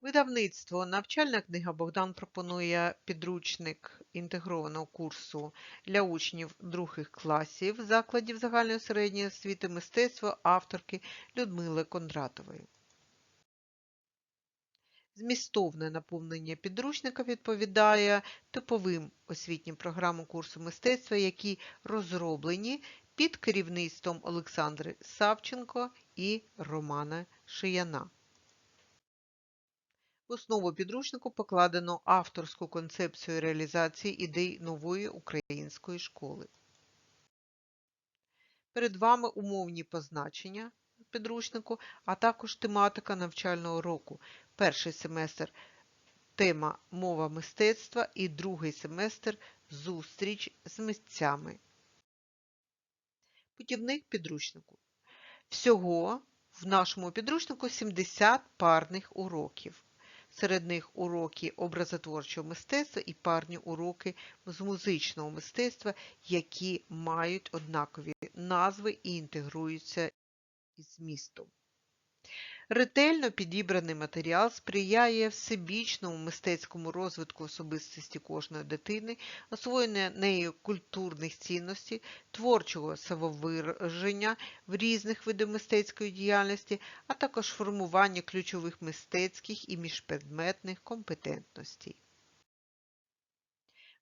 Видавництво Навчальна книга Богдан пропонує підручник інтегрованого курсу для учнів других класів закладів загальної середньої освіти мистецтва авторки Людмили Кондратової. Змістовне наповнення підручника відповідає типовим освітнім програмам курсу мистецтва, які розроблені під керівництвом Олександри Савченко і Романа Шияна. В основу підручнику покладено авторську концепцію реалізації ідей нової української школи. Перед вами умовні позначення підручнику, а також тематика навчального року. Перший семестр тема мова мистецтва і другий семестр зустріч з митцями. Путівник підручнику. Всього в нашому підручнику 70 парних уроків. Серед них уроки образотворчого мистецтва і парні уроки з музичного мистецтва, які мають однакові назви і інтегруються із змістом. Ретельно підібраний матеріал сприяє всебічному мистецькому розвитку особистості кожної дитини, освоєння нею культурних цінностей, творчого самовираження в різних видах мистецької діяльності, а також формування ключових мистецьких і міжпредметних компетентностей.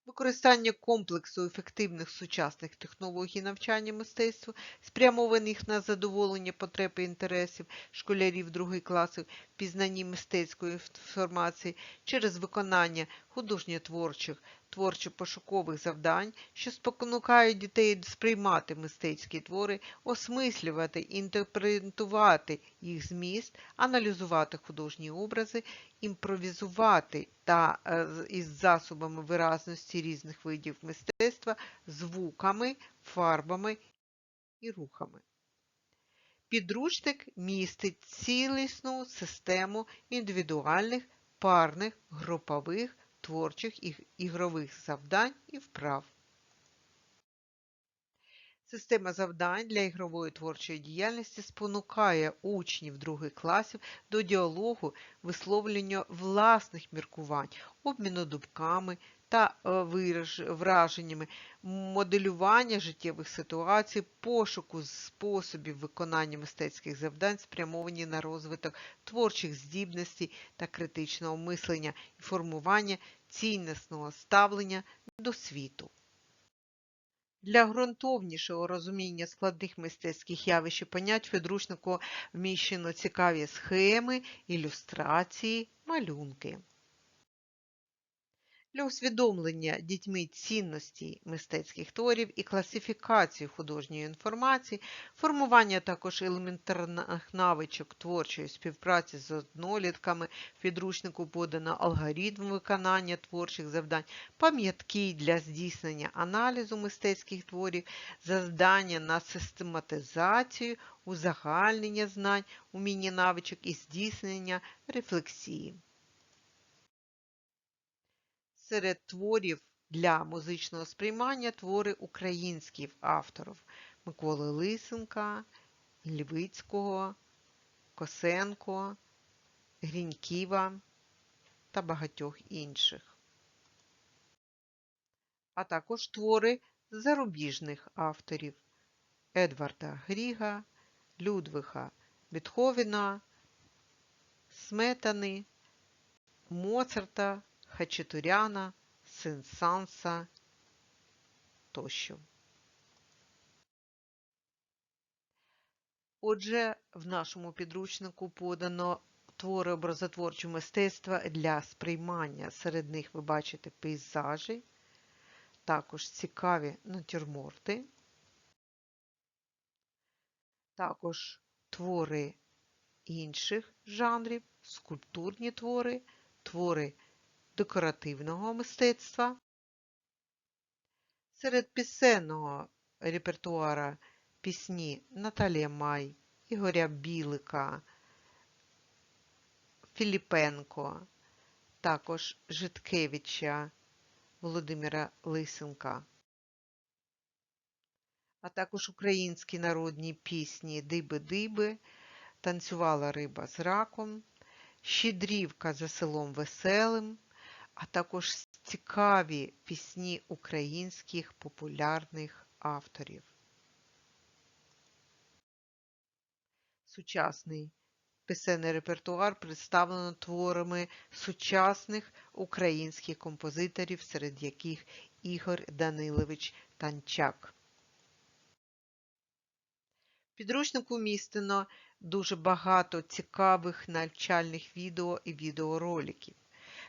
Використання комплексу ефективних сучасних технологій навчання мистецтву, спрямованих на задоволення потреб і інтересів школярів других класів, пізнанні мистецької інформації через виконання художньо-творчих, творчо-пошукових завдань, що спонукають дітей сприймати мистецькі твори, осмислювати, інтерпретувати їх зміст, аналізувати художні образи, імпровізувати та е, із засобами виразності різних видів мистецтва, звуками, фарбами і рухами. Підручник містить цілісну систему індивідуальних, парних, групових, творчих ігрових завдань і вправ. Система завдань для ігрової творчої діяльності спонукає учнів других класів до діалогу, висловлення власних міркувань, обміну думками та е, враженнями, моделювання життєвих ситуацій, пошуку способів виконання мистецьких завдань, спрямовані на розвиток творчих здібностей та критичного мислення і формування цінностного ставлення до світу. Для ґрунтовнішого розуміння складних мистецьких явищ і понять в підручнику вміщено цікаві схеми, ілюстрації, малюнки. Для усвідомлення дітьми цінності мистецьких творів і класифікації художньої інформації, формування також елементарних навичок творчої співпраці з однолітками, в підручнику подано алгоритм виконання творчих завдань, пам'ятки для здійснення аналізу мистецьких творів, завдання на систематизацію, узагальнення знань, уміння навичок і здійснення рефлексії. Серед творів для музичного сприймання твори українських авторів Миколи Лисенка, Львицького, Косенко, Гріньківа та багатьох інших. А також твори зарубіжних авторів Едварда Гріга, Людвига Бетховена, Сметани, Моцарта Хачатуряна, Сенсанса тощо. Отже, в нашому підручнику подано твори образотворчого мистецтва для сприймання. Серед них ви бачите пейзажі, також цікаві натюрморти, також твори інших жанрів, скульптурні твори, твори декоративного мистецтва. Серед пісенного репертуара пісні Наталія Май, Ігоря Білика, Філіпенко, також Житкевича, Володимира Лисенка, а також українські народні пісні Диби-диби, Танцювала риба з раком, Щедрівка за селом Веселим, а також цікаві пісні українських популярних авторів. Сучасний пісенний репертуар представлено творами сучасних українських композиторів, серед яких Ігор Данилович Танчак. Підручнику містено дуже багато цікавих навчальних відео і відеороликів.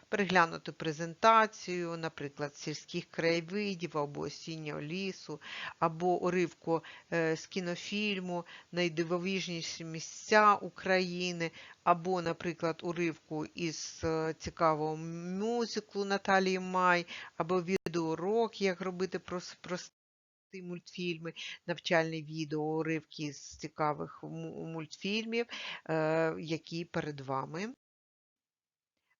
Переглянути презентацію, наприклад, сільських краєвидів або осіннього лісу, або уривку е, з кінофільму Найдивовижніші місця України, або, наприклад, уривку із е, цікавого мюзиклу Наталії Май, або відеоурок, як робити прості мультфільми, навчальні відео, уривки з цікавих мультфільмів, е, які перед вами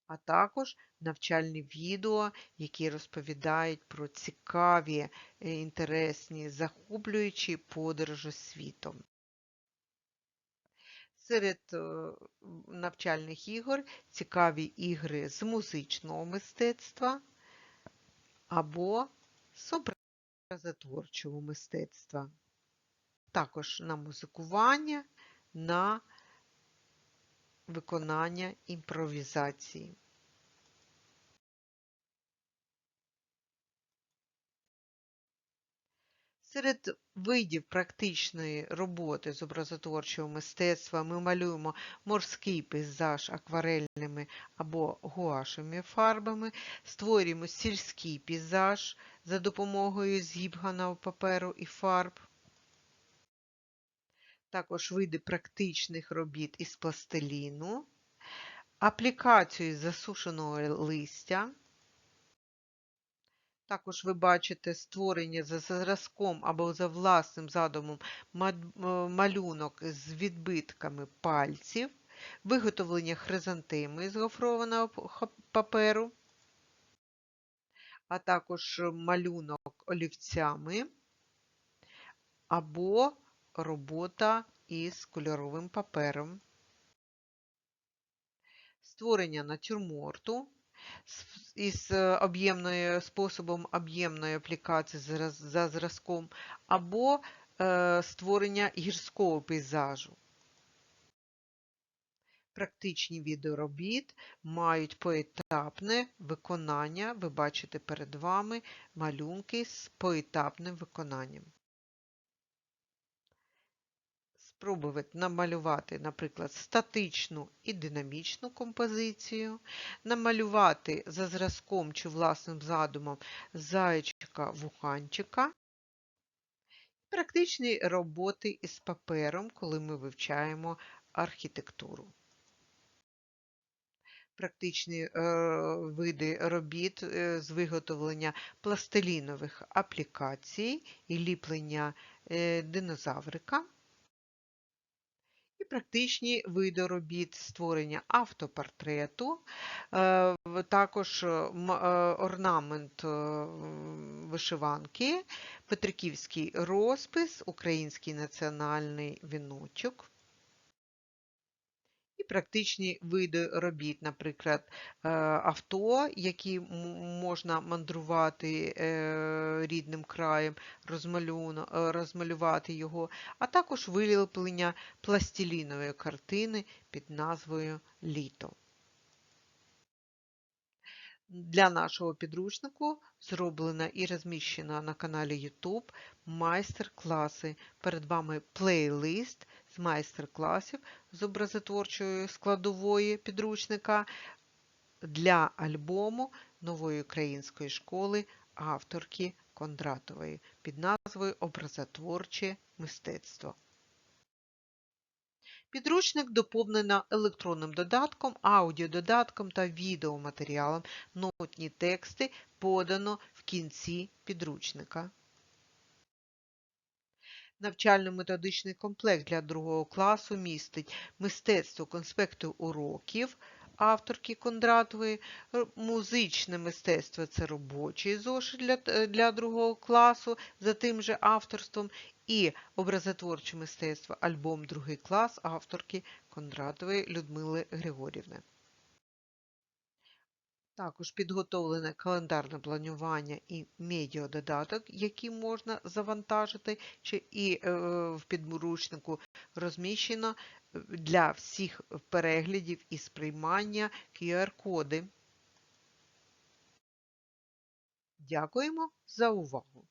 а також навчальні відео, які розповідають про цікаві, е, інтересні, захоплюючі подорожі світом. Серед е, навчальних ігор цікаві ігри з музичного мистецтва або з образотворчого мистецтва. Також на музикування, на виконання імпровізації. Серед видів практичної роботи з образотворчого мистецтва ми малюємо морський пейзаж акварельними або гуашевими фарбами, створюємо сільський пейзаж за допомогою зібганого паперу і фарб також види практичних робіт із пластиліну, аплікацію засушеного листя. Також ви бачите створення за зразком або за власним задумом малюнок з відбитками пальців, виготовлення хризантеми з гофрованого паперу, а також малюнок олівцями або робота із кольоровим папером, створення натюрморту із е, об'ємною способом об'ємної аплікації за зразком, або е, створення гірського пейзажу. Практичні відеоробіт мають поетапне виконання. Ви бачите перед вами малюнки з поетапним виконанням спробувати намалювати, наприклад, статичну і динамічну композицію, намалювати за зразком чи власним задумом зайчика-вуханчика, практичні роботи із папером, коли ми вивчаємо архітектуру. Практичні е, види робіт е, з виготовлення пластилінових аплікацій і ліплення е, динозаврика практичні види робіт створення автопортрету, е, також е, е, орнамент вишиванки, Петриківський розпис, український національний віночок практичні види робіт, наприклад, е, авто, які можна мандрувати е, рідним краєм, е, розмалювати його, а також виліплення пластилінової картини під назвою Літо. Для нашого підручнику зроблена і розміщена на каналі YouTube майстер-класи. Перед вами плейлист з майстер-класів з образотворчої складової підручника для альбому нової української школи авторки Кондратової під назвою Образотворче мистецтво. Підручник доповнено електронним додатком, аудіододатком та відеоматеріалом. Нотні тексти подано в кінці підручника. Навчально-методичний комплект для другого класу містить мистецтво конспекту уроків авторки Кондратової, музичне мистецтво це робочий зошит для, для другого класу за тим же авторством, і образотворче мистецтво альбом другий клас авторки Кондратової Людмили Григорівни. Також підготовлене календарне планування і медіадодаток, які можна завантажити, чи і е, в підручнику розміщено е, для всіх переглядів і сприймання QR-коди. Дякуємо за увагу!